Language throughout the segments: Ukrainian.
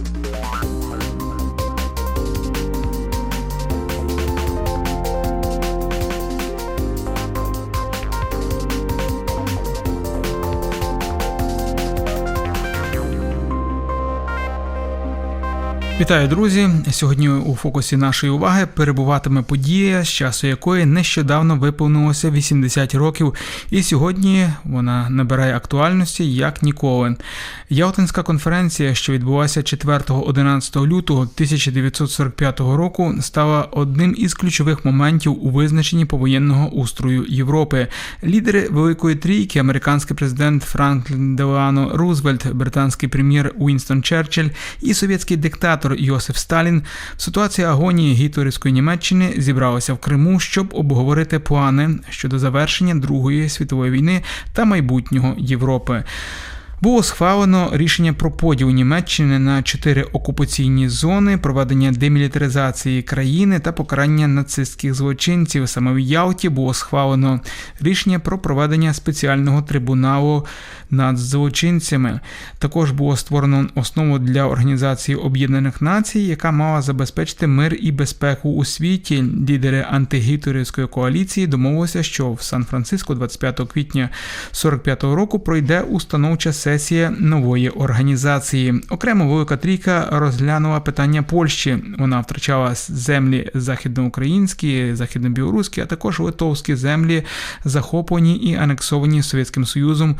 Música Вітаю, друзі! Сьогодні у фокусі нашої уваги перебуватиме подія, з часу якої нещодавно виповнилося 80 років, і сьогодні вона набирає актуальності як ніколи. Ялтинська конференція, що відбулася 4-11 лютого 1945 року, стала одним із ключових моментів у визначенні повоєнного устрою Європи. Лідери Великої Трійки, американський президент Франклін Делано Рузвельт, британський прем'єр Уінстон Черчилль і совєтський диктатор Йосиф Сталін в ситуації агонії гітлерівської Німеччини зібралися в Криму, щоб обговорити плани щодо завершення Другої світової війни та майбутнього Європи. Було схвалено рішення про поділ Німеччини на чотири окупаційні зони, проведення демілітаризації країни та покарання нацистських злочинців. Саме в Ялті було схвалено рішення про проведення спеціального трибуналу над злочинцями. Також було створено основу для організації Об'єднаних Націй, яка мала забезпечити мир і безпеку у світі. Лідери антигітлерівської коаліції домовилися, що в Сан-Франциско 25 квітня 45-го року пройде установча сесія нової організації. Окремо Велика Трійка розглянула питання Польщі. Вона втрачала землі західноукраїнські, західнобілоруські, а також литовські землі, захоплені і анексовані Совєтським Союзом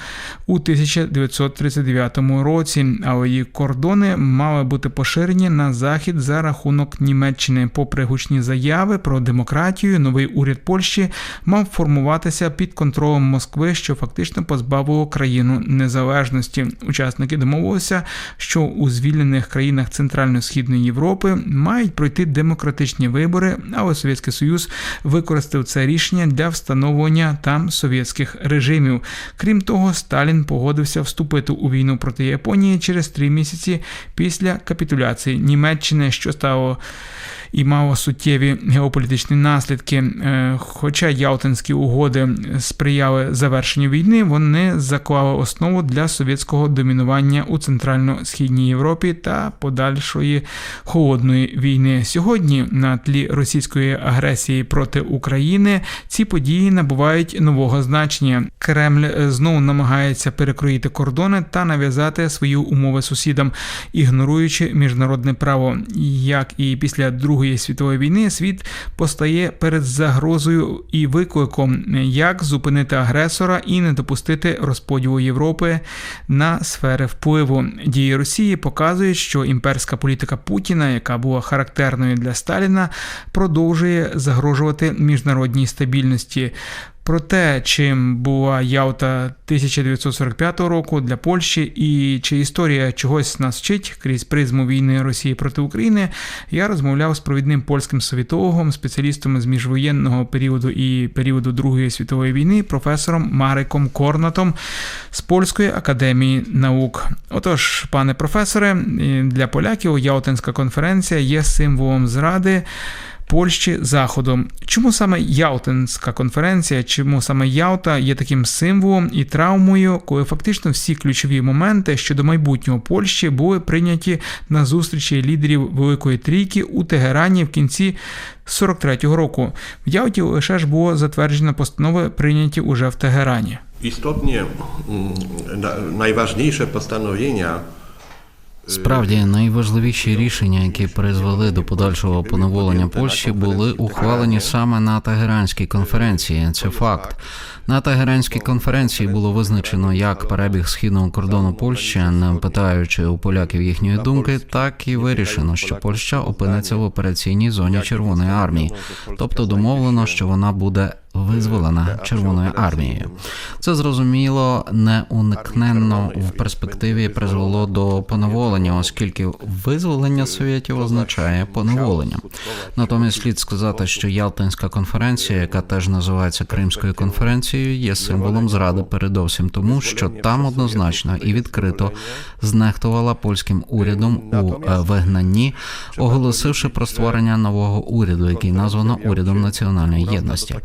у 1939 році. Але її кордони мали бути поширені на захід за рахунок Німеччини. Попри гучні заяви про демократію, новий уряд Польщі мав формуватися під контролем Москви, що фактично позбавило країну незалежності. Учасники домовилися, що у звільнених країнах Центрально-Східної Європи мають пройти демократичні вибори, але Совєтський Союз використав це рішення для встановлення там совєтських режимів. Крім того, Сталін погодився вступити у війну проти Японії через три місяці після капітуляції Німеччини, що стало і мало суттєві геополітичні наслідки. Е, Хоча Ялтинські угоди сприяли завершенню війни, вони заклали основу для совєтського домінування у центрально-східній Європі та подальшої холодної війни. Сьогодні на тлі російської агресії проти України ці події набувають нового значення. Кремль знову намагається перекроїти кордони та нав'язати свої умови сусідам, ігноруючи міжнародне право. Як і після Другої світової війни, світ постає перед загрозою і викликом, як зупинити агресора і не допустити розподілу Європи на сфери впливу. Дії Росії показують, що імперська політика Путіна, яка була характерною для Сталіна, продовжує загрожувати міжнародній стабільності. Про те, чим була Ялта 1945 року для Польщі і чи історія чогось нас вчить крізь призму війни Росії проти України, я розмовляв з провідним польським совітологом, спеціалістом з міжвоєнного періоду і періоду Другої світової війни, професором Мариком Корнатом з Польської академії наук. Отож, пане професоре, для поляків Ялтинська конференція є символом зради. Польщі заходом. Чому саме Ялтинська конференція, чому саме Ялта є таким символом і травмою, коли фактично всі ключові моменти щодо майбутнього Польщі були прийняті на зустрічі лідерів Великої Трійки у Тегерані в кінці 43-го року. В Ялті лише ж було затверджено постанови, прийняті уже в Тегерані. Na- najważniejsze postanowienia Справді найважливіші рішення, які призвели до подальшого поневолення Польщі, були ухвалені саме на Тегеранській конференції. Це факт. На Тегеранській конференції було визначено як перебіг східного кордону Польщі, не питаючи у поляків їхньої думки, так і вирішено, що Польща опиниться в операційній зоні Червоної армії, тобто домовлено, що вона буде визволена Червоною армією. Це зрозуміло неуникненно в перспективі призвело до поневолення, оскільки визволення совєтів означає поневолення. Натомість слід сказати, що Ялтинська конференція, яка теж називається Кримською конференцією, є символом зради передовсім тому, що там однозначно і відкрито знехтувала польським урядом у е, вигнанні, оголосивши про створення нового уряду, який названо урядом національної єдності.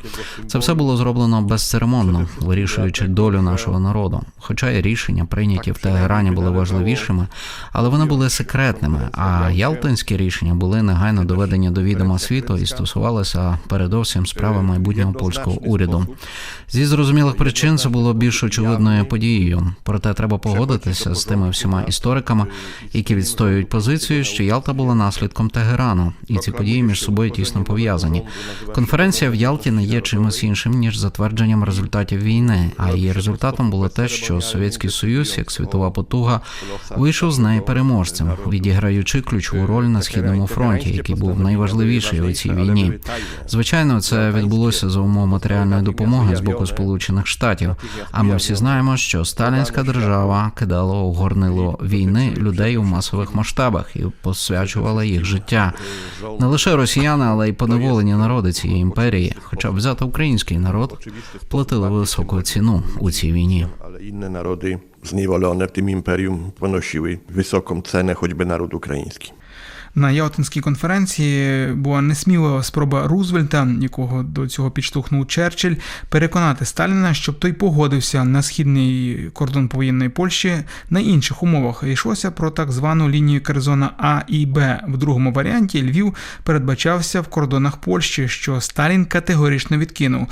Це все було зроблено безцеремонно, вирішуючи долю нашого народу. Хоча і рішення прийняті в Тегерані були важливішими, але вони були секретними. А ялтинські рішення були негайно доведені до відома світу і стосувалися передовсім справи майбутнього польського уряду. Зі зрозумілих причин це було більш очевидною подією. Проте треба погодитися з тими всіма істориками, які відстоюють позицію, що Ялта була наслідком Тегерану, і ці події між собою тісно пов'язані. Конференція в Ялті не є чимось іншим ніж затвердженням результатів війни. А її результатом було те, що Совєтський Союз, як світова потуга, вийшов з неї переможцем, відіграючи ключову роль на східному фронті, який був найважливіший у цій війні. Звичайно, це відбулося за умов матеріальної допомоги з боку Сполучених Штатів. А ми всі знаємо, що сталінська держава кидала у горнило війни людей у масових масштабах і посвячувала їх життя. Не лише росіяни, але й поневолені народи цієї імперії, хоча б взяти український народ, платили високу ціну у цій війні. Ale inne narody zniewolone w tym imperium ponosiły wysoką cenę, choćby naród ukraiński. На Ялтинській конференції була несмілива спроба Рузвельта, якого до цього підштовхнув Черчилль, переконати Сталіна, щоб той погодився на східний кордон повоєнної Польщі на інших умовах. Йшлося про так звану лінію Керзона А і Б. В другому варіанті Львів передбачався в кордонах Польщі, що Сталін категорично відкинув.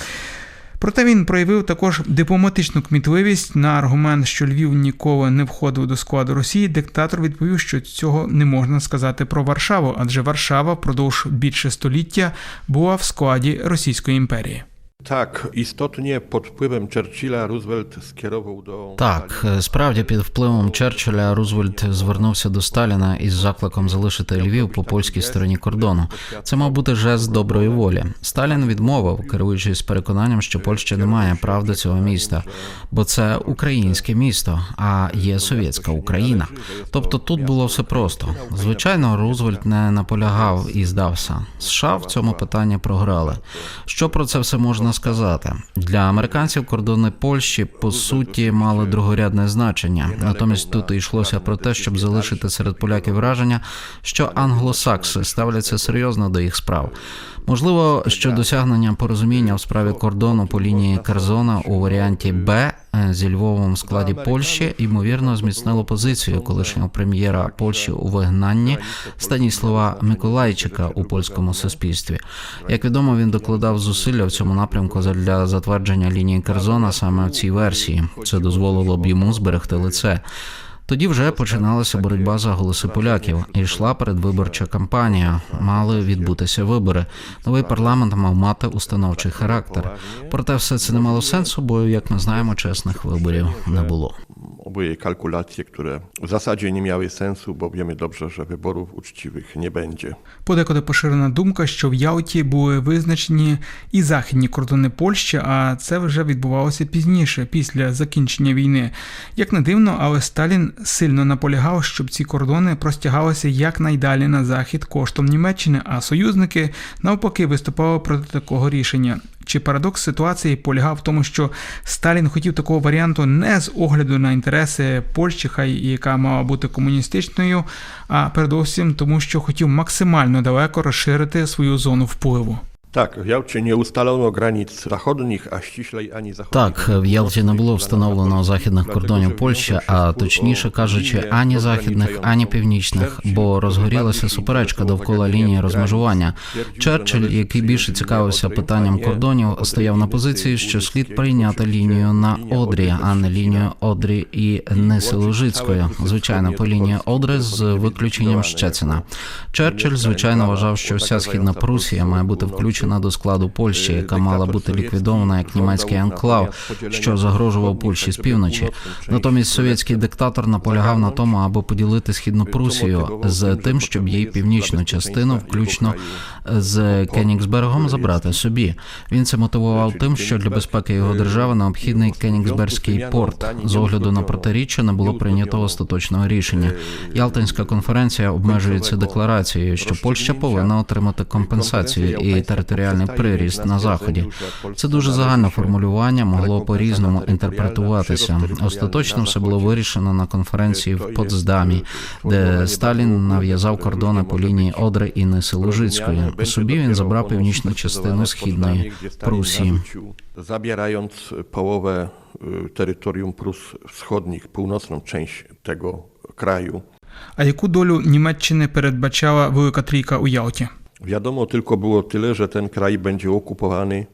Проте він проявив також дипломатичну кмітливість на аргумент, що Львів ніколи не входив до складу Росії. Диктатор відповів, що цього не можна сказати про Варшаву, адже Варшава впродовж більше століття була в складі Російської імперії. Tak, istotnie pod wpływem Churchilla Roosevelt skierował do... Так, справді під впливом Черчилля Рузвельт звернувся до Сталіна із закликом залишити Львів по польській стороні кордону. Це мав бути жест доброї волі. Сталін відмовив, керуючись переконанням, що Польща не має прав до цього міста, бо це українське місто, а є совєтська Україна. Тобто тут було все просто. Звичайно, Рузвельт не наполягав і здався. США в цьому питанні програли. Що про це все можна сказати? Для американців кордони Польщі по суті мали другорядне значення. Натомість тут йшлося про те, щоб залишити серед поляків враження, що англосакси ставляться серйозно до їх справ. Можливо, що досягнення порозуміння в справі кордону по лінії Карзона у варіанті Б е, зі Львовом в складі Польщі ймовірно зміцнило позицію колишнього прем'єра Польщі у вигнанні Станіслава Миколайчика у польському суспільстві. Як відомо, він докладав зусилля в цьому напрямку для затвердження лінії Карзона саме в цій версії. Це дозволило б йому зберегти лице. Тоді вже починалася боротьба за голоси поляків. І йшла передвиборча кампанія. Мали відбутися вибори. Новий парламент мав мати установчий характер. Проте все це не мало сенсу, бо як ми знаємо, чесних виборів не було. Oboje kalkulacje, które w zasadzie nie miały sensu, bo wiemy dobrze, że wyborów uczciwych nie będzie. Подекуди поширена думка, що в Ялті були визначені і західні кордони Польщі, а це вже відбувалося пізніше, після закінчення війни. Як не дивно, але Сталін сильно наполягав, щоб ці кордони простягалися якнайдалі на захід коштом Німеччини, а союзники навпаки виступали проти такого рішення. Чи парадокс ситуації полягав в тому, що Сталін хотів такого варіанту не з огляду на інтереси Польщі, хай яка мала бути комуністичною, а передовсім тому, що хотів максимально далеко розширити свою зону впливу. Tak, w Jałcie nie ustalono granic zachodnich, a ściślej ani zachodnich. Так, в Ялті не було встановлено західних кордонів Польщі, а точніше кажучи, ані західних, ані північних, бо розгорілася суперечка довкола лінії розмежування. Черчилль, який більше цікавився питанням кордонів, стояв на позиції, що слід прийняти лінію на Одрі, а не лінію Одрі і Нисилужицької. Звичайно, по лінії Одри з виключенням Щецина. Черчилль, звичайно, вважав, що вся східна Прусія має бути включена до складу Польщі, яка мала бути ліквідована як німецький анклав, що загрожував Польщі з півночі. Натомість совєтський диктатор наполягав на тому, аби поділити східну Прусію з тим, щоб її північну частину, включно з Кенігсбергом, забрати собі. Він це мотивував тим, що для безпеки його держави необхідний Кенігсбергський порт. З огляду на протиріччя не було прийнято остаточного рішення. Ялтинська конференція обмежується декларацією, що Польща повинна отримати компенсацію і територіальну територіальний приріст на заході. Це дуже загальне формулювання могло по-різному інтерпретуватися. Остаточно все було вирішено на конференції в Потсдамі, де Сталін нав'язав кордони по лінії Одри і Ниси Лужицької. Собі він забрав північну частину східної Прусії. Zabierając połowę y, terytorium Prus Wschodnich, północną część tego kraju. А яку долю Німеччини передбачала Велика Трійка у Ялті? Wiadomo tylko było tyle, że ten kraj będzie okupowany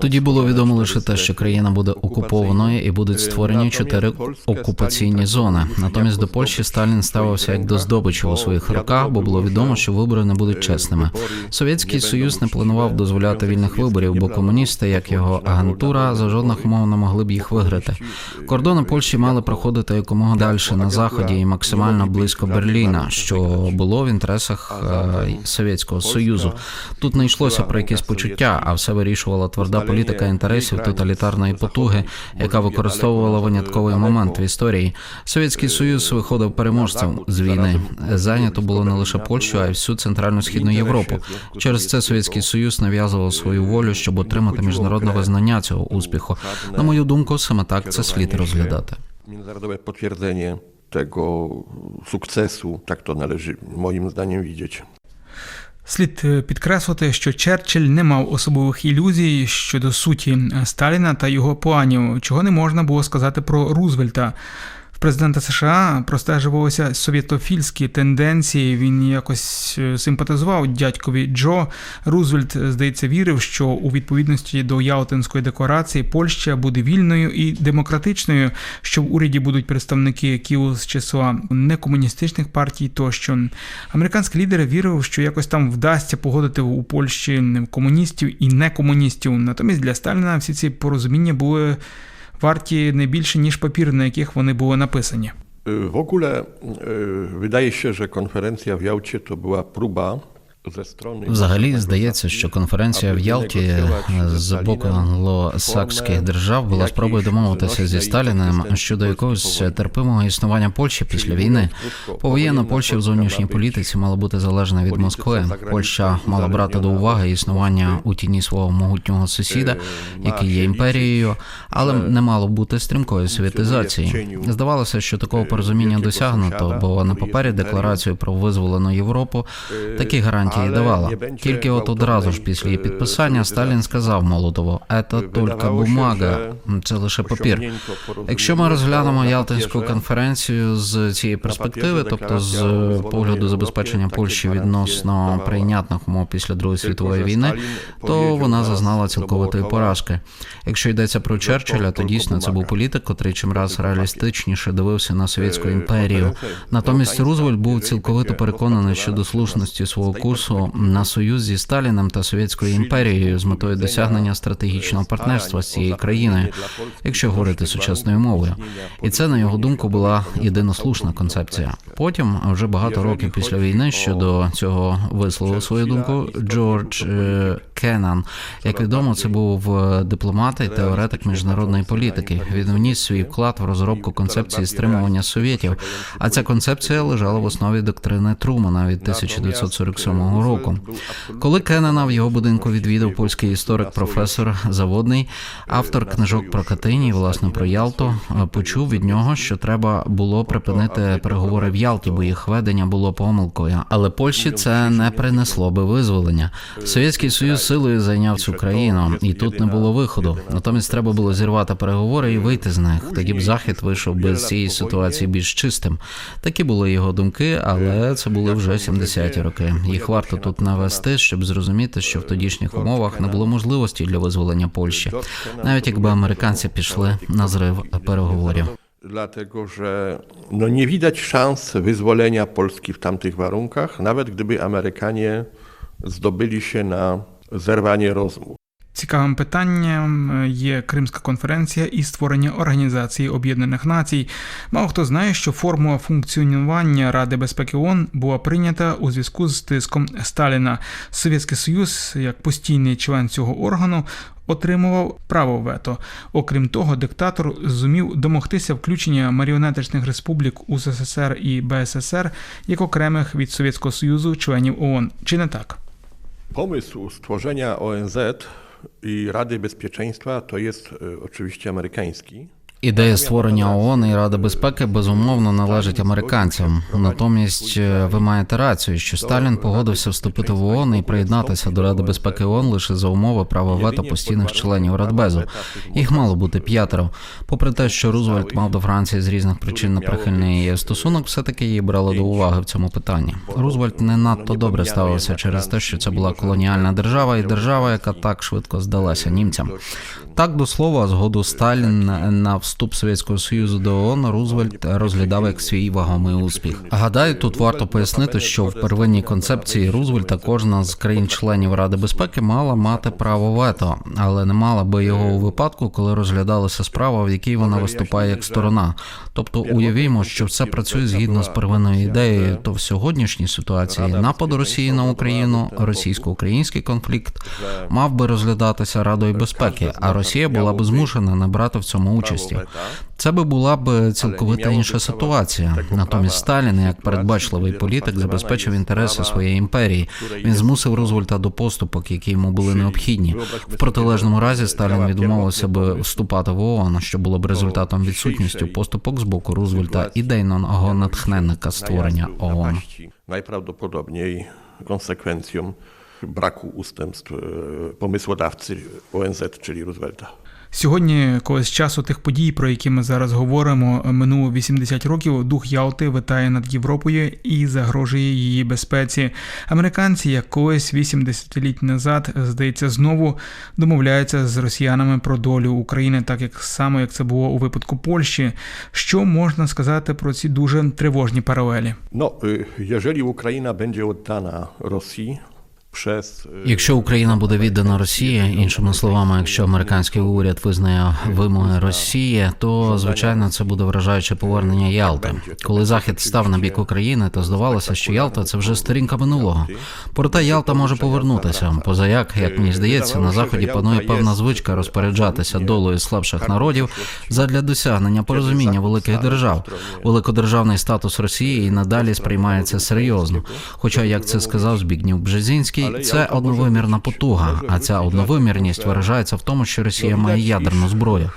Тоді було відомо лише те, що країна буде окупованою і будуть створені чотири окупаційні зони. Натомість до Польщі Сталін ставився як до здобичі у своїх руках, бо було відомо, що вибори не будуть чесними. Совєтський Союз не планував дозволяти вільних виборів, бо комуністи, як його агентура, за жодних умов не могли б їх виграти. Кордони Польщі мали проходити якомога далі на заході і максимально близько Берліна, що було в інтересах е, Совєтського Союзу. Тут не йшлося про якісь почуття, а все вирішувала тверда політика інтересів тоталітарної потуги, яка використовувала винятковий момент в історії. Совєтський Союз виходив переможцем з війни. Зайнято було не лише Польщу, а й всю центральну східну Європу. Через це Совєтський Союз нав'язував свою волю, щоб отримати міжнародне визнання цього успіху. На мою думку, саме так це слід розглядати. Międzynarodowe potwierdzenie tego sukcesu, tak to należy moim zdaniem widzieć. Слід е, підкреслити, що Черчилль не мав особливих ілюзій щодо суті е, Сталіна та його планів, чого не можна було сказати про Рузвельта. В президента США простежувалися совєтофільські тенденції. Він якось е, симпатизував дядькові Джо. Рузвельт, е, здається, вірив, що у відповідності до Ялтинської декларації Польща буде вільною і демократичною, що в уряді будуть представники Києву з числа некомуністичних партій тощо. Американський лідер вірив, що якось там вдасться погодити у Польщі комуністів і некомуністів. Натомість для Сталіна всі ці порозуміння були варті не більше ніж папір, на яких вони були написані. Взагалі здається, що конференція в Ялті з боку англосакських держав була спробою домовитися зі Сталіним щодо якогось терпимого існування Польщі після війни. Повоєнна Польща в зовнішній політиці мала бути залежна від Москви. Польща мала брати до уваги існування у тіні свого могутнього сусіда, який є імперією, але не мало бути стрімкої совєтизації. Здавалося, що такого порозуміння досягнуто, бо на папері декларацію про визволену Європу такі гарантії давала. Тільки от одразу ж після її підписання Сталін сказав Молотову: «Це тільки бумага, це лише папір. Якщо ми розглянемо Ялтинську конференцію з цієї перспективи, тобто з погляду забезпечення Польщі відносно прийнятних умов після Другої світової війни, то вона зазнала цілковитої поразки. Якщо йдеться про Черчилля, то дійсно це був політик, котрий чимраз реалістичніше дивився на совєтську імперію. Натомість Рузвельт був цілковито переконаний щодо слушності свого курсу на союз зі Сталіним та Совєтською імперією з метою досягнення стратегічного партнерства з цією країною, якщо говорити сучасною мовою. І це, на його думку, була єдинослушна концепція. Потім, вже багато років після війни, щодо цього висловив свою думку Джордж е, Кеннан. Як відомо, це був е, дипломат і теоретик міжнародної політики. Він вніс свій вклад в розробку концепції стримування совєтів. А ця концепція лежала в основі доктрини Трумана від 1947 року. Коли Кеннана в його будинку відвідав польський історик професор Заводний, автор книжок про Катині, власне про Ялту, е, почув від нього, що треба було припинити переговори в Ялті, бо їх ведення було помилкою. Але Польщі це не принесло би визволення. Совєтський Союз силою зайняв цю країну, і тут не було виходу. Натомість треба було зірвати переговори і вийти з них. Тоді б захід вийшов би з цієї ситуації більш чистим. Такі були його думки, але це були вже 70-ті роки. Їх варто тут навести, щоб зрозуміти, що в тодішніх умовах не було можливості для визволення Польщі, навіть якби американці пішли на зрив переговорів. Dlatego, że no nie widać szans wyzwolenia Polski w tamtych warunkach, nawet gdyby Amerykanie zdobyli się na zerwanie rozmów. Цікавим питанням е, є Кримська конференція і створення Організації Об'єднаних Націй. Мало хто знає, що формула функціонування Ради безпеки ООН була прийнята у зв'язку з тиском Сталіна. Совєтський Союз, як постійний член цього органу, отримував право вето. Окрім того, диктатор зумів домогтися включення маріонетичних республік УССР і БССР як окремих від Совєтського Союзу членів ООН. Чи не так? Pomysł stworzenia ONZ i Rady Bezpieczeństwa to jest e, oczywiście amerykański. Ідея створення ООН і Ради безпеки безумовно належить американцям. Натомість е, ви маєте рацію, що Сталін погодився вступити в ООН і приєднатися до Ради безпеки ООН лише за умови права вето постійних членів Радбезу. Їх мало бути п'ятеро. Попри те, що Рузвельт мав до Франції з різних причин неприхильний стосунок, все-таки її брали до уваги в цьому питанні. Рузвельт не надто добре ставився через те, що це була колоніальна держава і держава, яка так швидко здалася німцям. Так до слова, згоду Сталін на вступ Совєтського Союзу до ООН Рузвельт розглядав як свій вагомий успіх. Гадаю, тут варто пояснити, що в первинній концепції Рузвельта кожна з країн-членів Ради безпеки мала мати право вето, але не мала би його у випадку, коли розглядалася справа, в якій вона виступає як сторона. Тобто уявімо, що все працює згідно з первинною ідеєю, то в сьогоднішній ситуації напад Росії на Україну, російсько-український конфлікт мав би розглядатися Радою безпеки, а Росія була б змушена не брати в цьому участі. Це би була б цілковито інша ситуація. Натомість Сталін, як передбачливий політик, забезпечив інтереси своєї імперії. Він змусив Рузвельта до поступок, які йому були необхідні. В протилежному разі Сталін відмовився би вступати в ООН, що було б результатом відсутністю поступок з боку Рузвельта ідейного натхненника створення ООН. najprawdopodobniej konsekwencją braku ustępstw e, pomysłodawcy ONZ, czyli Roosevelta. Сьогодні, коли з часу тих подій, про які ми зараз говоримо, минуло 80 років, дух Ялти витає над Європою і загрожує її безпеці. Американці, як колись 80 літ назад, здається, знову домовляються з росіянами про долю України, так як само як це було у випадку Польщі. Що можна сказати про ці дуже тривожні паралелі? Jeżeli Ukraina będzie oddana Rosji przez... y, Якщо Україна буде віддана Росії, іншими словами, якщо американський уряд визнає вимоги Росії, то звичайно це буде вражаюче повернення Ялти. Коли Захід став на бік України, то здавалося, що Ялта це вже сторінка минулого. Проте Ялта може повернутися. Позаяк, як мені здається, на заході панує певна звичка розпоряджатися долею слабших народів задля досягнення порозуміння великих держав. Великодержавний статус Росії і надалі сприймається серйозно. Хоча, як це сказав Збігнів Бжезінський, це одновимірна потуга, а ця одновимірність виражається в тому, що Росія має ядерну зброю.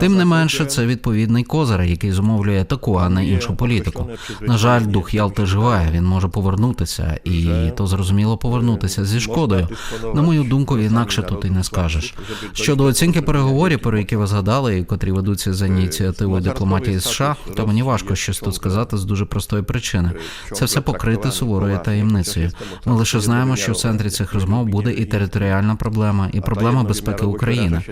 Тим не менше, це відповідний козир, який зумовлює таку, а не іншу політику. На жаль, дух Ялти живе, він може повернутися, і то зрозуміло повернутися зі шкодою. На мою думку, інакше тут і не скажеш. Щодо оцінки переговорів, про які ви згадали, і котрі ведуться за ініціативою дипломатії США, то мені важко щось тут сказати з дуже простої причини. Це все покрите суворою таємницею. Ми лише знаємо, що в центрі цих розмов буде і територіальна проблема, і проблема безпеки України.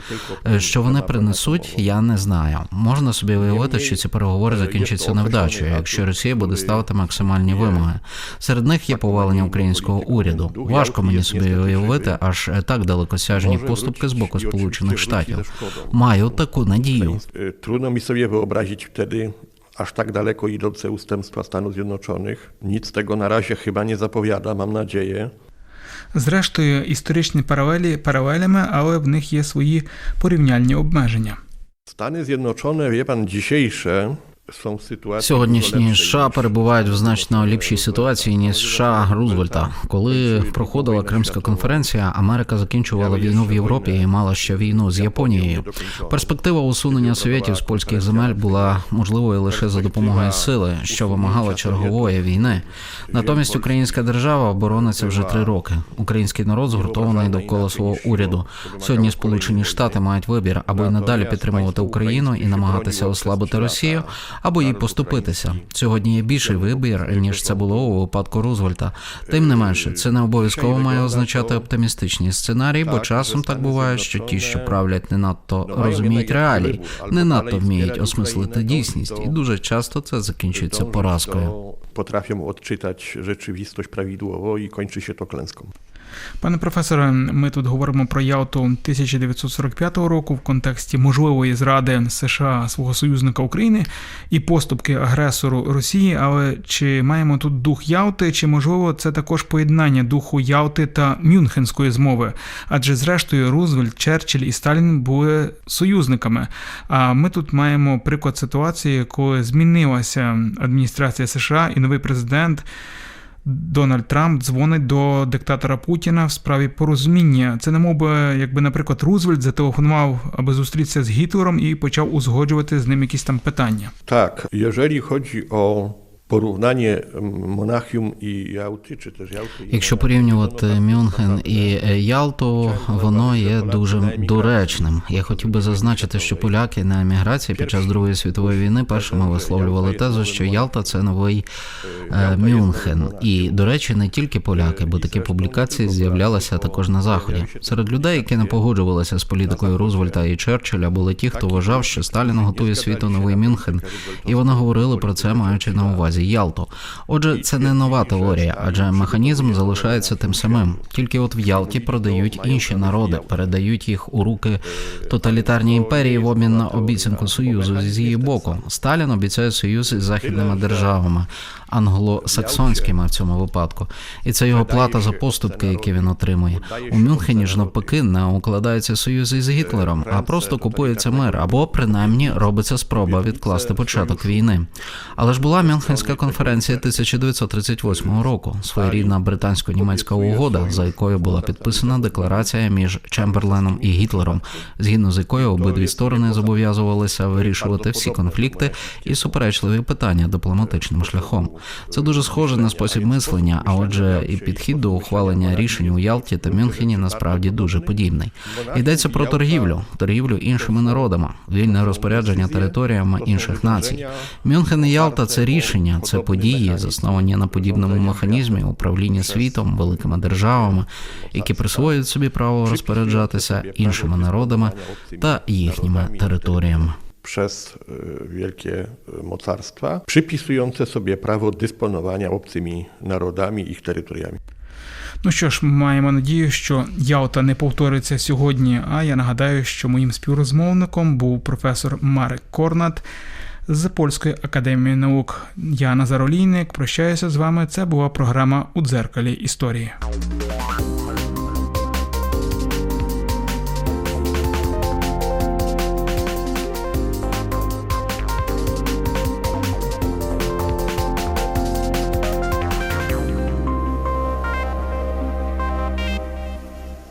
Е, Що вони принесуть, я не знаю. Можна собі уявити, що ці переговори закінчаться невдачею, якщо Росія буде ставити максимальні вимоги. Серед них є повалення українського уряду. Важко мені собі уявити аж так далекосяжні поступки з боку Сполучених Штатів. Маю таку надію. Y, Trudno mi sobie wyobrazić wtedy aż tak daleko idące ustępstwa Stanów Zjednoczonych. Nic tego na razie chyba nie zapowiada, mam nadzieję. Зрештою, історичні паралелі паралелями, але в них є свої порівняльні обмеження. Stany Zjednoczone, wie pan, dzisiejsze. Сьогоднішні США перебувають в значно ліпшій ситуації ніж США Рузвельта. Коли проходила Кримська конференція, Америка закінчувала війну в Європі і мала ще війну з Японією. Перспектива усунення совєтів з польських земель була можливою лише за допомогою сили, що вимагала чергової війни. Натомість українська держава борониться вже три роки. Український народ згуртований довкола свого уряду. Сьогодні Сполучені Штати мають вибір або й надалі підтримувати Україну і намагатися ослабити Росію, або їй поступитися. Сьогодні є більший вибір ніж це було у випадку Рузвельта. Тим не менше, це не обов'язково має означати оптимістичні сценарії, бо часом так буває, що ті, що правлять, не надто розуміють реалії, не надто вміють осмислити дійсність, і дуже часто це закінчується поразкою. Potrafią odczytać rzeczywistość prawidłowo i kończy się to. Пане професоре, ми тут говоримо про Ялту 1945 року в контексті можливої зради США свого союзника України і поступки агресору Росії. Але чи маємо тут дух Ялти, чи можливо це також поєднання духу Ялти та Мюнхенської змови? Адже зрештою Рузвельт, Черчилль і Сталін були союзниками. А ми тут маємо приклад ситуації, коли змінилася адміністрація США і новий президент Дональд Трамп дзвонить до диктатора Путіна в справі порозуміння. Це не мов би, якби, наприклад, Рузвельт зателефонував, аби зустрітися з Гітлером і почав узгоджувати з ним якісь там питання. Так, якщо chodzi o Monachium i Jałty, czy też Jałty i Якщо порівнювати Мюнхен і е, Ялту, воно є дуже доречним. Я хотів би зазначити, що поляки на еміграції під час Другої світової війни першими висловлювали тезу, що Ялта це новий е, Мюнхен. І, до речі, не тільки поляки, бо такі публікації з'являлися також на заході. Серед людей, які не погоджувалися з політикою Рузвельта і Черчилля, були ті, хто вважав, що Сталін готує світу новий Мюнхен, і вони говорили про це, маючи на увазі Ялту. Отже, це не нова теорія, адже механізм залишається тим самим. Тільки от в Ялті продають інші народи, передають їх у руки тоталітарній імперії в обмін на обіцянку союзу з її боку. Сталін обіцяє союз із західними державами, англосаксонськими в цьому випадку, і це його плата за поступки, які він отримує. У Мюнхені ж навпаки не укладається союз із Гітлером, а просто купується мир, або принаймні робиться спроба відкласти початок війни. Але ж була Мюнхенська конференція 1938 року, своєрідна британсько-німецька угода, за якою була підписана декларація між Чемберленом і Гітлером, згідно з якою обидві сторони зобов'язувалися вирішувати всі конфлікти і суперечливі питання дипломатичним шляхом. Це дуже схоже на спосіб мислення, а отже, і підхід до ухвалення рішень у Ялті та Мюнхені насправді дуже подібний. Йдеться про торгівлю, торгівлю іншими народами, вільне розпорядження територіями інших націй. Мюнхен і Ялта це рішення, це події, засновані на подібному механізмі управління світом, великими державами, які присвоюють собі право розпоряджатися іншими народами та їхніми територіями. Przez wielkie mocarstwa, przypisujące sobie prawo dysponowania obcymi narodami, ich terytoriami. Ну що ж, маємо надію, що Ялта не повториться сьогодні. А я нагадаю, що моїм співрозмовником був професор Марек Корнат з Польської академії наук. Я Назар Олійник. Прощаюся з вами. Це була програма у дзеркалі історії.